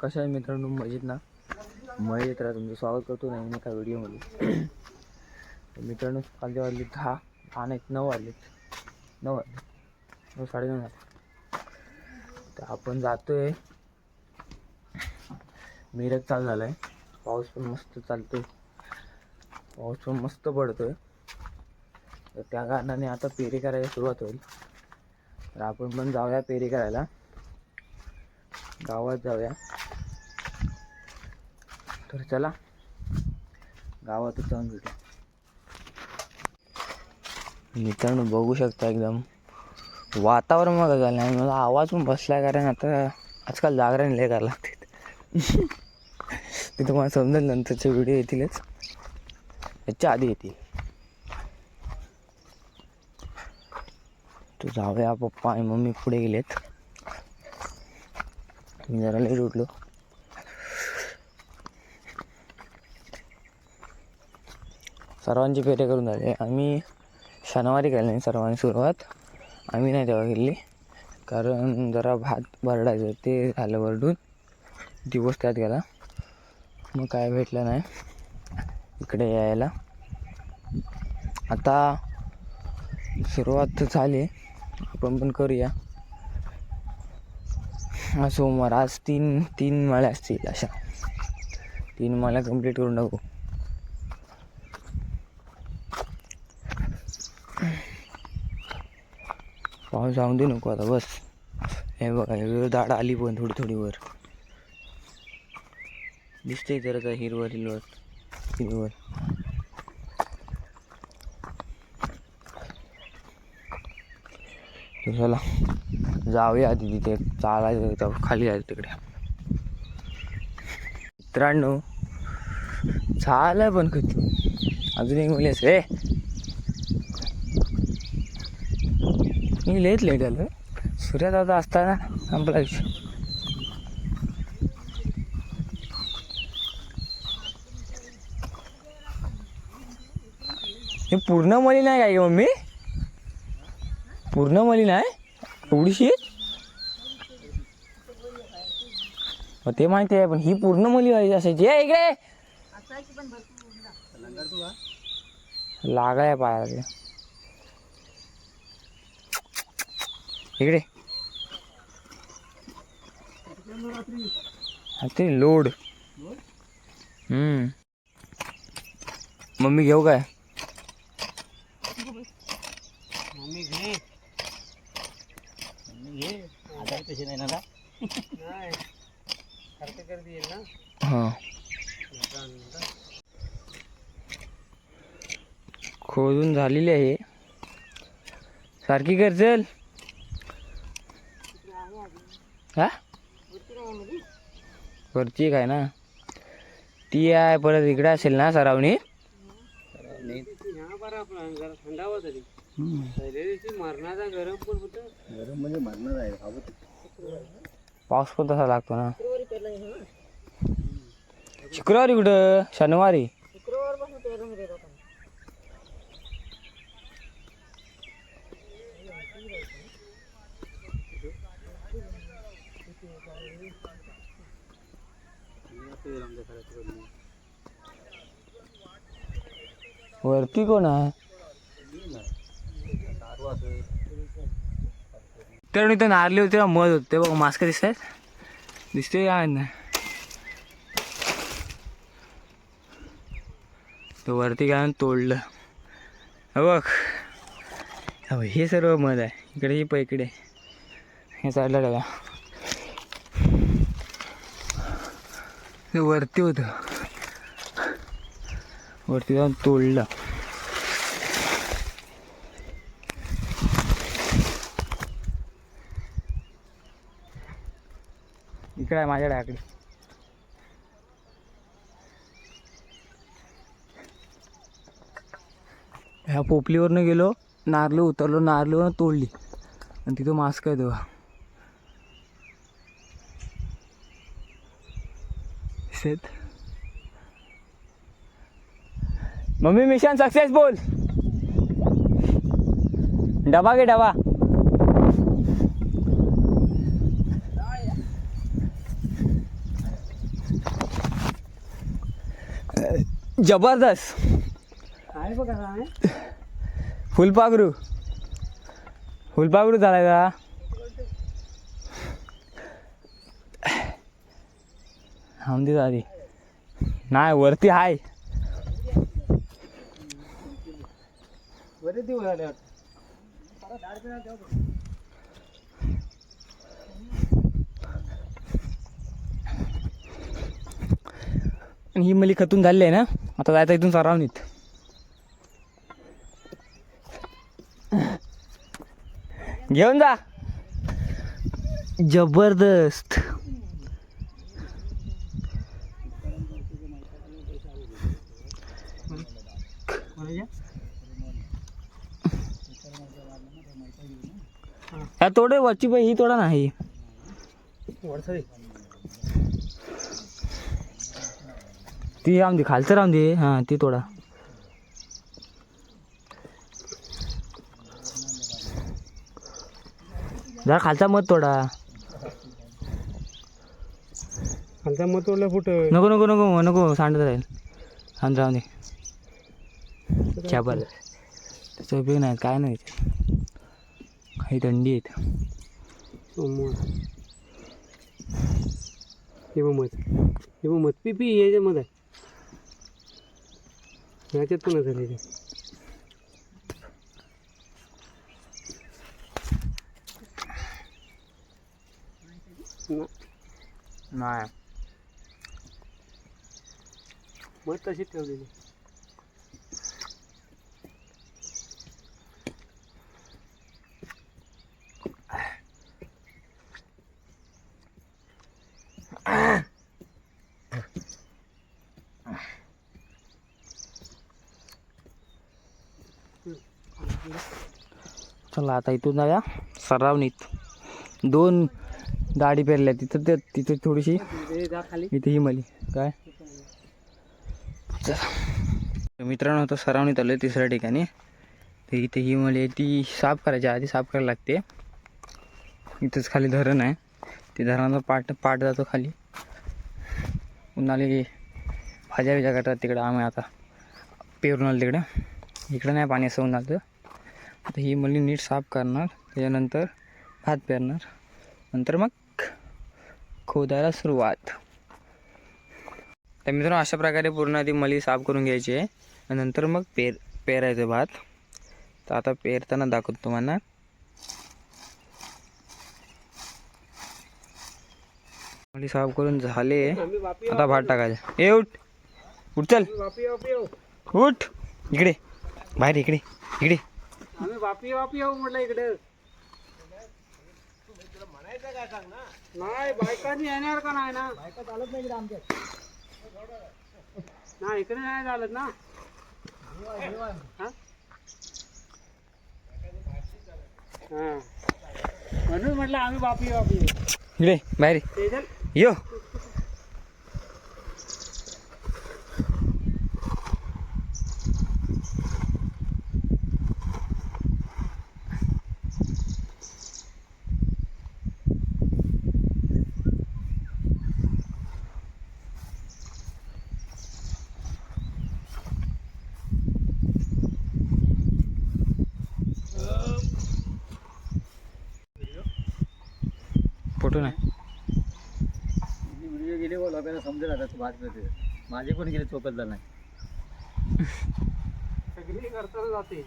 कशा आहे मित्रांनो? मजेत ना? मजेत राहा तुमचं. स्वागत करतो नाही एका व्हिडिओमध्ये. मित्रांनो कालच्या वाजले दहा दहा नाहीत नऊ वाजलेत नऊ वाजले. नऊ साडेनऊ झाले. तर आपण जातोय. मिरज चालू झाला आहे पाऊस पण मस्त चालतोय. पाऊस पण मस्त पडतोय. तर त्या कारणाने आता पेरी करायला सुरुवात होईल. तर आपण पण जाऊया पेरी करायला. गावात जाऊया. तर चला. गावातच जाऊन भेटू. मित्रांनो बघू शकता एकदम वातावरण मग झालं आणि मला आवाज पण बसलाय कारण आता आजकाल जागरण लय करायला लागते. ते तुम्हाला समजेल नंतरचे व्हिडिओ येतीलच. याच्या आधी येतील. तू जाऊया पप्पा आणि मम्मी पुढे गेलेत. मी जरा लेट उठलो. सर्वांची फेरे करून झाले. आम्ही शनिवारी केली नाही सर्वांनी सुरुवात. आम्ही नाही तेव्हा केली कारण जरा भात भरडायचं ते झालं भरडून. दिवस त्यात गेला. मग काय भेटलं नाही. इकडे यायला. आता सुरुवात झाली. आपण पण करूया. हा सोमवार आज तीन तीन माळ्या असतील अशा. तीन माळ्या कंप्लीट करून टाकू. पाऊस जाऊन दे नको आता बस. हे बघा हे दाड आली पण थोडी थोडी वर. दिसते जरा हिरवळ हिरवर हिरवळ. हिरवर चला जाऊया आधी तिथे चालायचं खाली आहे तिकडे. मित्रांनो चालय पण किती अजून एक मुली असे मी लेट लेट आलो. सूर्य दादा असताना संपला विषय हे पूर्ण मली नाही काय मम्मी? पूर्ण मली नाही? एवढीशी? मग ते माहिती आहे पण ही पूर्ण मली व्हायची असायची. ए इकडे! लागाय पायाला इकडे. हा ते लोड. हम्म. मम्मी घेऊ काय? मम्मी घे. मम्मी घे. आधार पैसे नाही ना खर्च कर दिए ना. हां. खोदून झालेली आहे. सारखी कर चल. हा? वरची एक आहे ना? ती आहे परत इकडे असेल ना सरावणी पाऊस पण तसा लागतो ना. शुक्रवारी कुठं? शनिवारी? शुक्रवार वरती कोण आहे? तर मी तर नारले होते मध होते. बघ मास्क दिसत आहेत दिसते काय नाही. तो वरती काय तोडलं. बघ. हे सर्व मध आहे. इकडे ही इकडे हे साईडला टाका. ते वरती होतं. वरती जाऊन तोडलं. इकडे आहे माझ्याकडे आकडे ह्या पोपलीवरनं गेलो नारलं उतरलो नारलीवरनं तोडली. आणि तिथं मास्क आहे तेव्हा. शेत मम्मी मिशन सक्सेसफुल डबा घे डबा. जबरदस्त. बघा फुलपाखरू. फुलपाखरू झालाय का आमदी आधी नाही वरती हाय. बरेच दिवस झाले आणि ही मली खतून झाली आहे ना? आता जायचं इथून सरावणीत. घेऊन जा. जबरदस्त. तोडे वरची बाई ही तोडा नाही. ती राहून दे खालचं राहून दे. हां ती तोडा. जरा खालचा मत तोडा. आमचा मग तोडलं फुटं नको नको नको नको सांडत राहील. आणि राहून दे. चापर त्याचा उपयोग नाही काय नाही. काही थंडी आहेत. हे बघ मत. हे बघ मत. पी पी याच्यामध्ये आहे. ह्याच्यात पण असेल हे ना नाही. मत तशीच ठेवलेली. आता इथून जाऊया. सरावणीत. दोन दाढी पेरल्या. तिथं ते तिथं थोडीशी इथे ही मली काय मित्रांनो आता सरावणीत आलो तिसऱ्या ठिकाणी. तर इथे ही मली आहे. ती साफ करायची आधी साफ करायला लागते. इथंच खाली धरण आहे. ते धरणाचा पाट पाट जातो खाली. उन्हाळी भाज्या बिज्या करतात तिकडं. आम्ही आता पेरून आलो तिकडं. इकडं नाही पाणी असं उन्हाचं आता ही मली नीट साफ करणार त्याच्यानंतर भात पेरणार. नंतर मग खोदायला सुरुवात. तर मित्रांनो अशा प्रकारे पूर्ण आधी मली साफ करून घ्यायची आहे. आणि नंतर मग पेर पेरायचं भात. तर आता पेरताना दाखवतो तुम्हाला. मली साफ करून झाले. आता भात टाकायचं. ए उठ. उठ चल. उठ. इकडे. बाहेर इकडे. इकडे. आम्ही वापी वापी येऊ म्हटलं इकडे नाही बायकांनी येणार का नाही ना बायका चालत नाही आमच्यात नाही इकडे नाही चालत ना हा? हा. म्हणून म्हटलं आम्ही वापी येऊ. इकडे बाहेर यो व्हिडिओ गेले व लोकांना समजेल आता भात करते माझे पण गेले चोकत नाही. सगळी करताना जाते.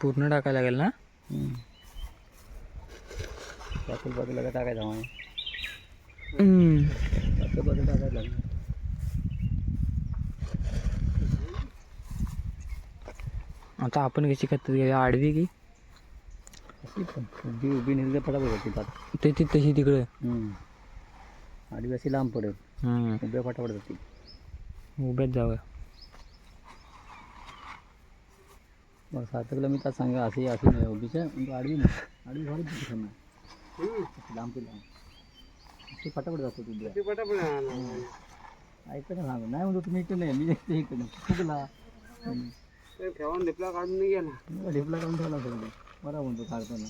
पूर्ण टाकायला लागेल ना? पातळ पातळ का टाकायचा मग? पातळ टाकायला लागलं. आता आपण कशी घ्या आडवी की? अशी उभी उभी तर फटाफट होती पात. ते ती तशी तिकडे. आदिवासी लांब पडेल. उभ्या फटाफट होती. उभ्याच जावं. मग सार्थकला मी त्यात सांगा असे असे नाही उभीच्या म्हणजे आडवी नाही. आडवी भारी दिसत नाही. लांब ते लांब ते पटापट जातो तू ते पटापट ऐकत ना. सांग नाही म्हणतो तुम्ही इकडे नाही मी एकटे इकडे चुकला. ठेवून ढिपला काढून नाही गेला. ढिपला काढून ठेवला सगळे बरा म्हणतो काढताना.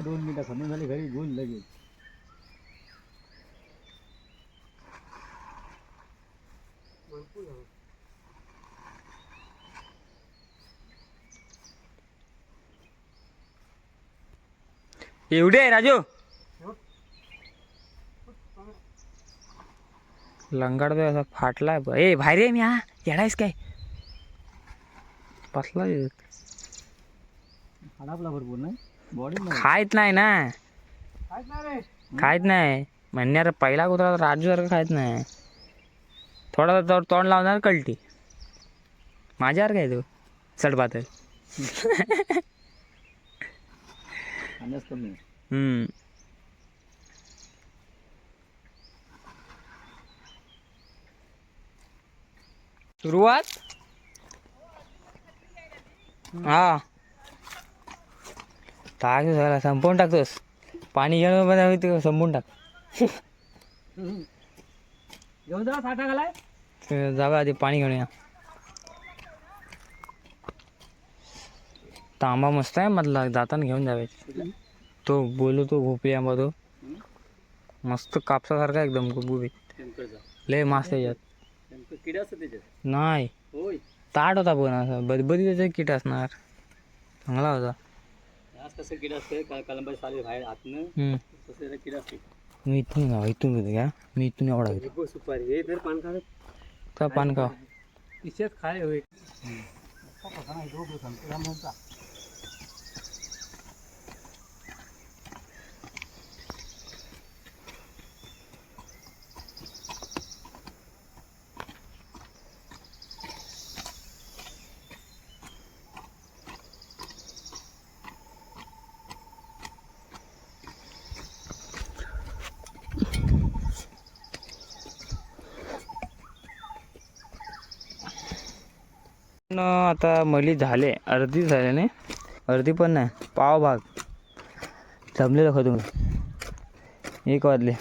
दोन मिनिटं खंडून झाली घरी घेऊन लगेच. एवढे आहे राजू. लंगाड असा फाटलाय ए बाहेर आहे मी हा. येडायस काय? बसला हाडापला भरपूर नाही? बॉडी खायत नाही ना. खायच नाही रे. खायत नाही. म्हणणार पहिला कुत्रा राजू सारखं खायत नाही. थोडा तर तोंड लावणार कळटी माझ्यावर काय तू? चढ पातळ कमी. हम्म. सुरुवात? हा. टाक झाला संपवून टाकतोस पाणी घेऊन पण आम्ही ते संपवून टाक. घेऊन जा साठा घालाय. जागा आधी पाणी घेऊन या. तांबा मस्त आहे मधला जाताना घेऊन जावे तो बोलू तो भोपळी आंबा तो मस्त कापसासारखा एकदम टेम्परचा लय मस्त त्याच्यात नाही ताट होता पण असा बदबदी त्याचा किट असणार चांगला होता मी इथून गाव इथून घेतो घ्या मी इथून एवढा घेतो सुपारी हे पान तिच्यात खाय होय न आता मली झाले. अर्धी झाले नाही. अर्धी पण नाही. पाव भाग. जमलेलं खतून एक वाजले.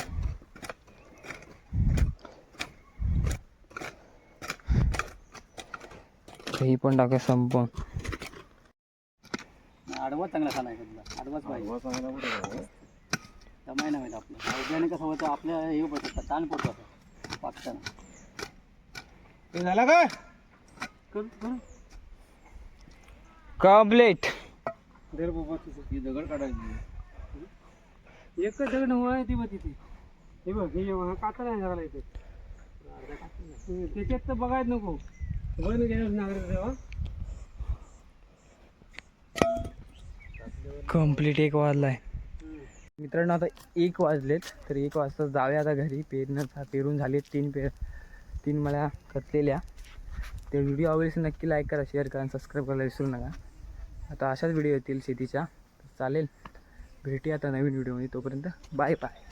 ही पण टाका संपवून आडवा चांगला खाना आडवाच पाहिजे. जमाय नाही माहीत आपलं कसं होतं आपल्या हे होतं ताण पडतो असं पाकताना झाला का? कंप्लीट दर बाबा तुझं. ही दगड काढायची एकच दगड आहे ती बघ तिथे हे बघ हे हा काचा नाही झाला इथे. हम्म, त्याच्यात तर बघायच नको. वन गेलं नागरिक तेव्हा कंप्लीट एक वाजलाय. मित्रांनो आता एक वाजलेत तर एक वाजता जाऊया आता घरी. पेरणं पेरून झाले तीन पेर तीन मला कचलेल्या ते व्हिडिओ आवडले नक्की लाईक करा शेअर करा आणि सबस्क्राईब करायला विसरू नका. आता अशाच व्हिडिओ येतील शेतीच्या. चालेल. भेटी आता नवीन व्हिडिओमध्ये तोपर्यंत बाय बाय